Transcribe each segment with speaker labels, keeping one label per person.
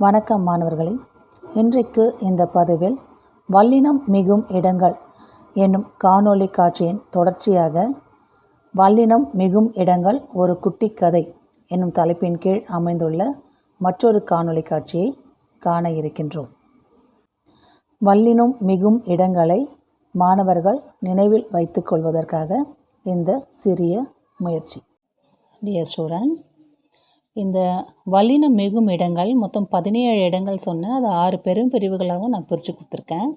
Speaker 1: வணக்கம் மாணவர்களே. இன்றைக்கு இந்த பதிவில் வல்லினம் மிகும் இடங்கள் என்னும் காணொளி காட்சியின் தொடர்ச்சியாக வல்லினம் மிகும் இடங்கள் ஒரு குட்டி கதை என்னும் தலைப்பின் கீழ் அமைந்துள்ள மற்றொரு காணொளி காட்சியை காண இருக்கின்றோம். வல்லினம் மிகும் இடங்களை மாணவர்கள் நினைவில் வைத்துக்கொள்வதற்காக இந்த சிறிய முயற்சி. டியர் ஸ்டூடெண்ட்ஸ் இந்த வல்லினம் மிகும் இடங்கள் மொத்தம் பதினேழு இடங்கள் சொன்னேன் அது ஆறு பெரும் பிரிவுகளாகவும் நான் பிரித்து கொடுத்துருக்கேன்.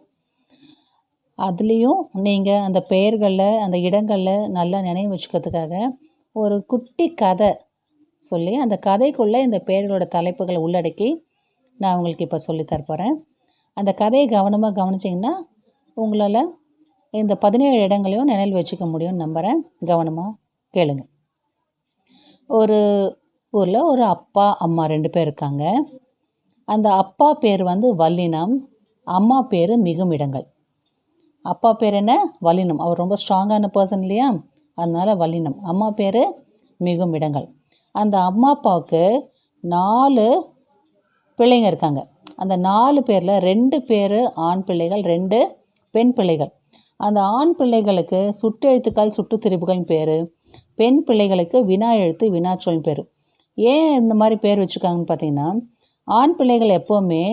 Speaker 1: அதுலேயும் நீங்கள் அந்த பெயர்களில் அந்த இடங்களில் நல்லா நினைவு வச்சுக்கிறதுக்காக ஒரு குட்டி கதை சொல்லி அந்த கதைக்குள்ளே இந்த பெயர்களோட தலைப்புகளை உள்ளடக்கி நான் உங்களுக்கு இப்போ சொல்லித் தரப்போகிறேன் அந்த கதையை கவனமாக கவனிச்சிங்கன்னா உங்களால் இந்த பதினேழு இடங்களையும் நினைவில் வச்சுக்க முடியும்னு நம்புகிறேன் கவனமாக கேளுங்க. ஒரு ஊரில் ஒரு அப்பா அம்மா ரெண்டு பேர் இருக்காங்க. அந்த அப்பா பேர் வந்து வல்லினம் அம்மா பேர் மிகுமிடங்கள் அப்பா பேர் என்ன? வல்லினம். அவர் ரொம்ப ஸ்ட்ராங்கான பர்சன் இல்லையா? அதனால வல்லினம். அம்மா பேர் மிகுமிடங்கள் அந்த அம்மா அப்பாவுக்கு நாலு பிள்ளைங்க இருக்காங்க. அந்த நாலு பேரில் ரெண்டு பேர் ஆண் பிள்ளைகள் ரெண்டு பெண் பிள்ளைகள். அந்த ஆண் பிள்ளைகளுக்கு சுட்டெழுத்துக்கள் சுட்டு திரிபுகள் பேர். பெண் பிள்ளைகளுக்கு வினா எழுத்து வினாச்சொல் பேர். ஏன் இந்த மாதிரி பேர் வச்சுருக்காங்கன்னு பார்த்தீங்கன்னா ஆண் பிள்ளைகள் எப்போவுமே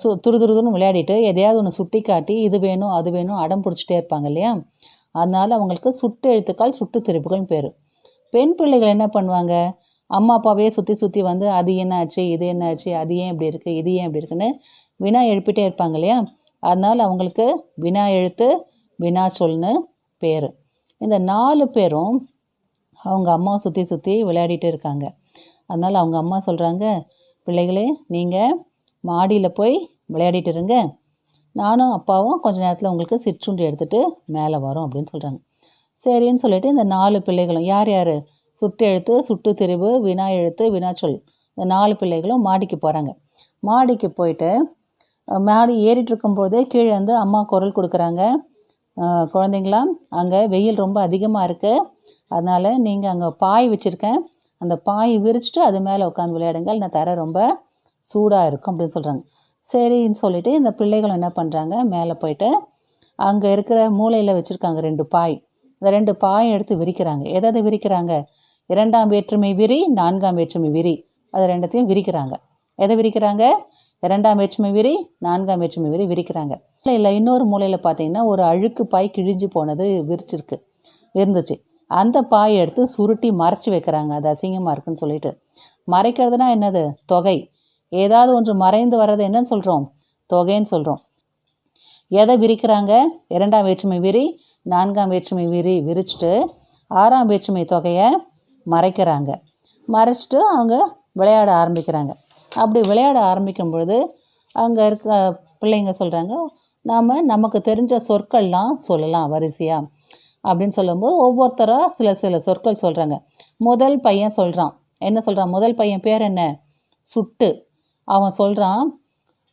Speaker 1: சு துரு துருதுன்னு விளையாடிட்டு எதையாவது ஒன்று சுட்டி காட்டி இது வேணும் அது வேணும் அடம் பிடிச்சிட்டே இருப்பாங்க இல்லையா? அதனால் அவங்களுக்கு சுட்டு எழுத்துக்கள் சுட்டு திருப்புகள் பேர். பெண் பிள்ளைகள் என்ன பண்ணுவாங்க? அம்மா அப்பாவே சுற்றி சுற்றி வந்து அது என்ன ஆச்சு? இது என்ன ஆச்சு? அது ஏன் இப்படி இருக்குது இது ஏன் இப்படி இருக்குன்னு வினா எழுப்பிட்டே இருப்பாங்க இல்லையா? அதனால் அவங்களுக்கு வினா எழுத்து வினா சொல்னு பேர். இந்த நாலு பேரும் அவங்க அம்மாவை சுற்றி சுற்றி விளையாடிட்டு இருக்காங்க. அதனால் அவங்க அம்மா சொல்கிறாங்க பிள்ளைகளே நீங்கள் மாடியில் போய் விளையாடிட்டு இருங்க. நானும் அப்பாவும் கொஞ்ச நேரத்தில் உங்களுக்கு சிற்றுண்டி எடுத்துகிட்டு மேலே வரோம் அப்படின்னு சொல்கிறாங்க சரின்னு சொல்லிட்டு இந்த நாலு பிள்ளைகளும் யார் யார்? சுட்டு எழுத்து சுட்டு திரிவு வினா எழுத்து வினாச்சொல் இந்த நாலு பிள்ளைகளும் மாடிக்கு போகிறாங்க மாடிக்கு போயிட்டு மாடி ஏறிட்டு இருக்கும்போதே கீழே வந்து அம்மா குரல் கொடுக்குறாங்க. குழந்தைங்களா அங்கே வெயில் ரொம்ப அதிகமாக இருக்குது அதனால் நீங்கள் அங்கே பாய் வச்சுருக்கேன். அந்த பாய் விரிச்சிட்டு அது மேலே உட்காந்து விளையாடுங்கள். இந்த தர ரொம்ப சூடாக இருக்கும் அப்படின்னு சொல்கிறாங்க சரின்னு சொல்லிட்டு இந்த பிள்ளைகளும் என்ன பண்ணுறாங்க மேலே போயிட்டு அங்கே இருக்கிற மூலையில் வச்சுருக்காங்க ரெண்டு பாய். இந்த ரெண்டு பாயை எடுத்து விரிக்கிறாங்க. எதாவது விரிக்கிறாங்க? இரண்டாம் வேற்றுமை விரி நான்காம் வேற்றுமை விரி. அது ரெண்டத்தையும் விரிக்கிறாங்க. எதை விரிக்கிறாங்க? இரண்டாம் வேற்றுமை விரி நான்காம் வேற்றுமை விரி விரிக்கிறாங்க. இல்லை இல்லை இன்னொரு மூலையில் பார்த்தீங்கன்னா ஒரு அழுக்கு பாய் கிழிஞ்சு போனது விரிச்சிருக்கு இருந்துச்சு அந்த பாயை எடுத்து சுருட்டி மறைச்சி வைக்கிறாங்க. அது அசிங்கமாக இருக்குன்னு சொல்லிட்டு. மறைக்கிறதுனா என்னது? தொகை. ஏதாவது ஒன்று மறைந்து வர்றது என்னன்னு சொல்கிறோம் தொகைன்னு சொல்கிறோம் எதை விரிக்கிறாங்க? இரண்டாம் வேற்றுமை விரி நான்காம் வேற்றுமை விரி விரிச்சிட்டு ஆறாம் வேற்றுமை தொகையை மறைக்கிறாங்க. மறைச்சிட்டு அவங்க விளையாட ஆரம்பிக்கிறாங்க. அப்படி விளையாட ஆரம்பிக்கும் பொழுது அங்கே இருக்க பிள்ளைங்க சொல்கிறாங்க நாம் நமக்கு தெரிஞ்ச சொற்கள்லாம் சொல்லலாம் வரிசையாக அப்படின்னு சொல்லும்போது ஒவ்வொருத்தராக சில சில சொற்கள் சொல்கிறாங்க முதல் பையன் சொல்கிறான் என்ன சொல்கிறான் முதல் பையன் பேர் என்ன? சுட்டு. அவன் சொல்கிறான்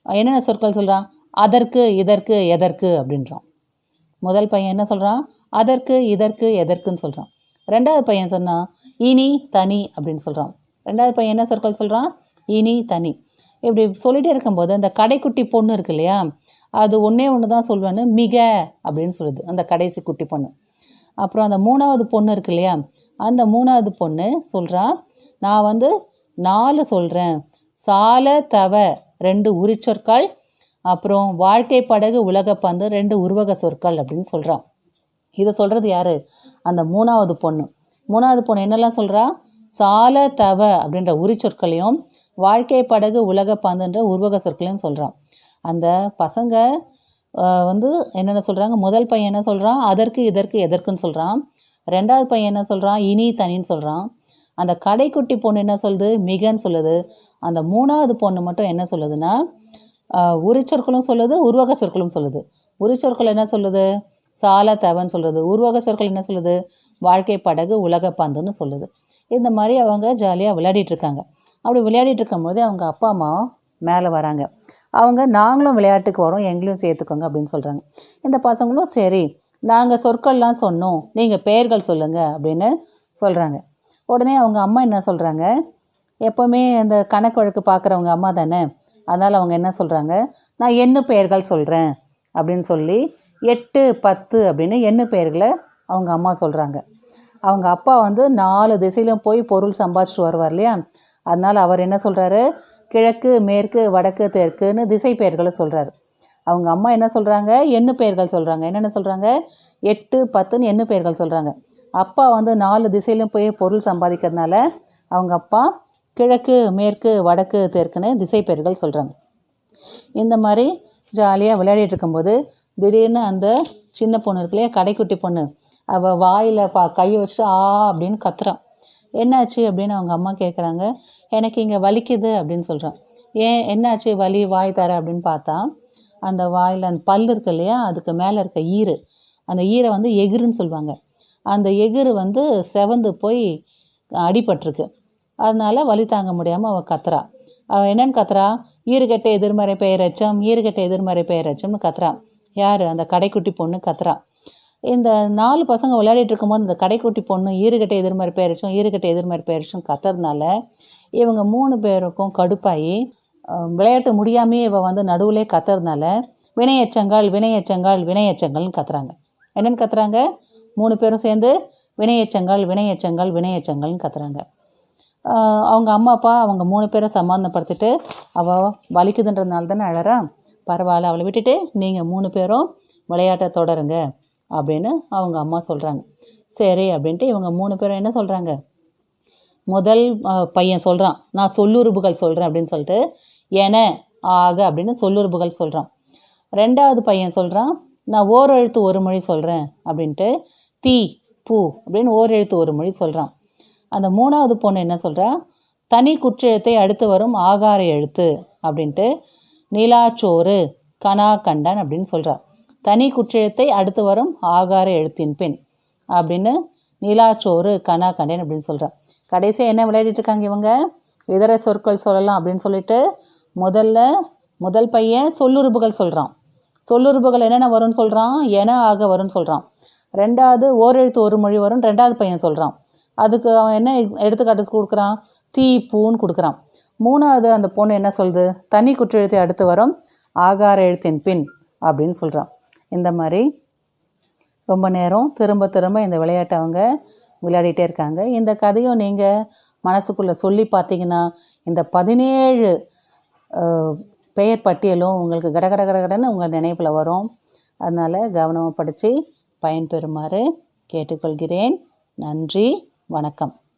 Speaker 1: என்னென்ன சொற்கள் சொல்கிறான் அதற்கு இதற்கு எதற்கு அப்படின்றான். முதல் பையன் என்ன சொல்கிறான் அதற்கு இதற்கு எதற்குன்னு சொல்கிறான் ரெண்டாவது பையன் சொன்னான் இனி தனி அப்படின்னு சொல்கிறான் ரெண்டாவது பையன் என்ன சொற்கள் சொல்கிறான் இனி தனி. இப்படி சொல்லிகிட்டே இருக்கும்போது அந்த கடைக்குட்டி பொண்ணு இருக்கு இல்லையா? அது ஒன்றே ஒன்று தான் சொல்வேன்னு மிக அப்படின்னு சொல்லுது அந்த கடைசி குட்டி பொண்ணு. அப்புறம் அந்த மூணாவது பொண்ணு இருக்கு இல்லையா? அந்த மூணாவது பொண்ணு சொல்கிறா நான் வந்து நாலு சொல்கிறேன் சால தவ ரெண்டு உரிச்சொற்கள் அப்புறம் வாழ்க்கை படகு உலகப்பந்து ரெண்டு உருவக சொற்கள் அப்படின்னு சொல்கிறான் இதை சொல்கிறது யார்? அந்த மூணாவது பொண்ணு. மூணாவது பொண்ணு என்னெல்லாம் சொல்கிறா சால தவ அப்படின்ற உரி சொற்களையும் வாழ்க்கை படகு உலக பந்துன்ற உருவக சொற்களையும் சொல்கிறான் அந்த பசங்க வந்து என்னென்ன சொல்கிறாங்க முதல் பையன் என்ன சொல்கிறான் அதற்கு இதற்கு எதற்குன்னு சொல்கிறான் ரெண்டாவது பையன் என்ன சொல்கிறான் இனி தனின்னு சொல்கிறான் அந்த கடைக்குட்டி பொண்ணு என்ன சொல்லுது? மிகன்னு சொல்லுது. அந்த மூணாவது பொண்ணு மட்டும் என்ன சொல்லுதுன்னா உரிச்சொற்களும் சொல்லுது உருவக சொற்களும் சொல்லுது. உரிச்சொற்கள் என்ன சொல்லுது? சால தவன்னு சொல்கிறது உருவக சொற்கள் என்ன சொல்லுது? வாழ்க்கை படகு உலக பந்துன்னு சொல்லுது. இந்த மாதிரி அவங்க ஜாலியாக விளையாடிட்டு இருக்காங்க அப்படி விளையாடிட்டு இருக்கும்போது அவங்க அப்பா அம்மா மேலே வராங்க. அவங்க நாங்களும் விளையாட்டுக்கு வரோம் எங்களையும் சேர்த்துக்கோங்க அப்படின்னு சொல்கிறாங்க இந்த பசங்களும் சரி நாங்கள் சொற்கள்லாம் சொன்னோம் நீங்கள் பெயர்கள் சொல்லுங்கள் அப்படின்னு சொல்கிறாங்க உடனே அவங்க அம்மா என்ன சொல்கிறாங்க எப்போவுமே இந்த கணக்கு வழக்கு பார்க்குறவங்க அம்மா தானே? அதனால் அவங்க என்ன சொல்கிறாங்க நான் என்ன பெயர்கள் சொல்கிறேன் அப்படின்னு சொல்லி எட்டு பத்து அப்படின்னு என்ன பெயர்களை அவங்க அம்மா சொல்கிறாங்க அவங்க அப்பா வந்து நாலு திசையிலும் போய் பொருள் சம்பாதிச்சிட்டு வருவார் இல்லையா? அதனால் அவர் என்ன சொல்கிறாரு கிழக்கு மேற்கு வடக்கு தெற்குன்னு திசை பெயர்களை சொல்கிறாரு அவங்க அம்மா என்ன சொல்கிறாங்க எண்ணு பெயர்கள் சொல்கிறாங்க என்னென்ன சொல்கிறாங்க எட்டு பத்துன்னு எண்ணு பெயர்கள் சொல்கிறாங்க அப்பா வந்து நாலு திசையிலும் போய் பொருள் சம்பாதிக்கிறதுனால அவங்க அப்பா கிழக்கு மேற்கு வடக்கு தெற்குன்னு திசை பெயர்கள் சொல்கிறாங்க இந்த மாதிரி ஜாலியாக விளையாடிட்டு இருக்கும்போது திடீர்னு அந்த சின்ன பொண்ணு இருக்குல்லையா கடைக்குட்டி பொண்ணு. அவள் வாயில் பா கையை வச்சுட்டு ஆ அப்படின்னு கத்துறான். என்னாச்சு? அப்படின்னு அவங்க அம்மா கேட்குறாங்க எனக்கு இங்கே வலிக்குது அப்படின்னு சொல்கிறான் ஏன் என்னாச்சு வலி வாய் தர? அப்படின்னு பார்த்தா அந்த வாயில் அந்த பல் இருக்கு இல்லையா அதுக்கு மேலே இருக்க ஈறு. அந்த ஈரை வந்து எகிருன்னு சொல்லுவாங்க. அந்த எகிரு வந்து செவந்து போய் அடிபட்டிருக்கு. அதனால வலி தாங்க முடியாமல் அவள் கத்துறா. அவள் என்னன்னு கத்துறா? ஈறுகட்ட எதிர்மறை பெயரச்சம் ஈறுகட்ட எதிர்மறை பெயரச்சம்னு கத்துறா. யார்? அந்த கடைக்குட்டி பொண்ணு கத்துறா. இந்த நாலு பசங்க விளையாடிட்டு இருக்கும்போது இந்த கடைக்குட்டி பொண்ணு ஈறுகட்ட எதிர்மறை பெயரச்சும் ஈறுகட்ட எதிர்மறை பேரிச்சும் கத்துறதுனால இவங்க மூணு பேருக்கும் கடுப்பாகி விளையாட்டு முடியாமே இவ வந்து நடுவுலே கத்துறதுனால வினையச்சங்கள் வினையச்சங்கள் வினையச்சங்கள்னு கத்துறாங்க. என்னென்னு கத்துறாங்க? மூணு பேரும் சேர்ந்து வினையச்சங்கள் வினையச்சங்கள் வினையச்சங்கள்னு கத்துறாங்க. அவங்க அம்மா அப்பா அவங்க மூணு பேரை சமாதானப்படுத்திட்டு அவள் வலிக்குதுன்றதுனால தானே அழறா? பரவாயில்ல அவளை விட்டுட்டு நீங்கள் மூணு பேரும் விளையாட்டை தொடருங்க. அப்படின்னு அவங்க அம்மா சொல்கிறாங்க சரி அப்படின்ட்டு இவங்க மூணு பேரும் என்ன சொல்கிறாங்க முதல் பையன் சொல்கிறான் நான் சொல்லுறுப்புகள் சொல்கிறேன் அப்படின்னு சொல்லிட்டு என ஆக அப்படின்னு சொல்லுறுப்புகள் சொல்கிறான் ரெண்டாவது பையன் சொல்கிறான் நான் ஓர் எழுத்து ஒரு மொழி சொல்கிறேன் அப்படின்ட்டு தீ பூ அப்படின்னு ஓர் எழுத்து ஒரு மொழி சொல்கிறான் அந்த மூணாவது பொண்ணு என்ன சொல்கிறா தனி குற்றெழுத்தை அடுத்து வரும் ஆகார எழுத்து அப்படின்ட்டு நிலாச்சோறு கனா கண்டன் அப்படின்னு சொல்கிறார் தனி குற்றெழுத்தை அடுத்து வரும் ஆகார எழுத்தின் பின் அப்படின்னு நீலாச்சோறு கனா கண்டேன் அப்படின்னு சொல்கிறான் கடைசியாக என்ன விளையாடிட்டு இருக்காங்க இவங்க? இதர சொற்கள் சொல்லலாம் அப்படின்னு சொல்லிட்டு முதல்ல முதல் பையன் சொல்லுறுப்புகள் சொல்கிறான் சொல்லுறுப்புகள் என்னென்ன வரும்னு சொல்கிறான் என ஆக வரும்னு சொல்கிறான் ரெண்டாவது ஓரெழுத்து ஒரு மொழி வரும் ரெண்டாவது பையன் சொல்கிறான் அதுக்கு அவன் என்ன எடுத்துக்காட்டு கொடுக்குறான்? தீ பூன்னு கொடுக்குறான். மூணாவது அந்த பொண்ணு என்ன சொல்லுது? தனி குற்றெழுத்தை அடுத்து வரும் ஆகார எழுத்தின் பின் அப்படின்னு சொல்கிறான் இந்த மாதிரி ரொம்ப நேரம் திரும்ப திரும்ப இந்த விளையாட்டை அவங்க விளையாடிட்டே இருக்காங்க. இந்த கதையும் நீங்கள் மனசுக்குள்ளே சொல்லி பார்த்தீங்கன்னா இந்த பதினேழு பெயர் பட்டியலும் உங்களுக்கு கடகட கடகடன்னு உங்கள் நினைவில் வரும். அதனால் கவனமாக படித்து பயன்பெறுமாறு கேட்டுக்கொள்கிறேன். நன்றி வணக்கம்.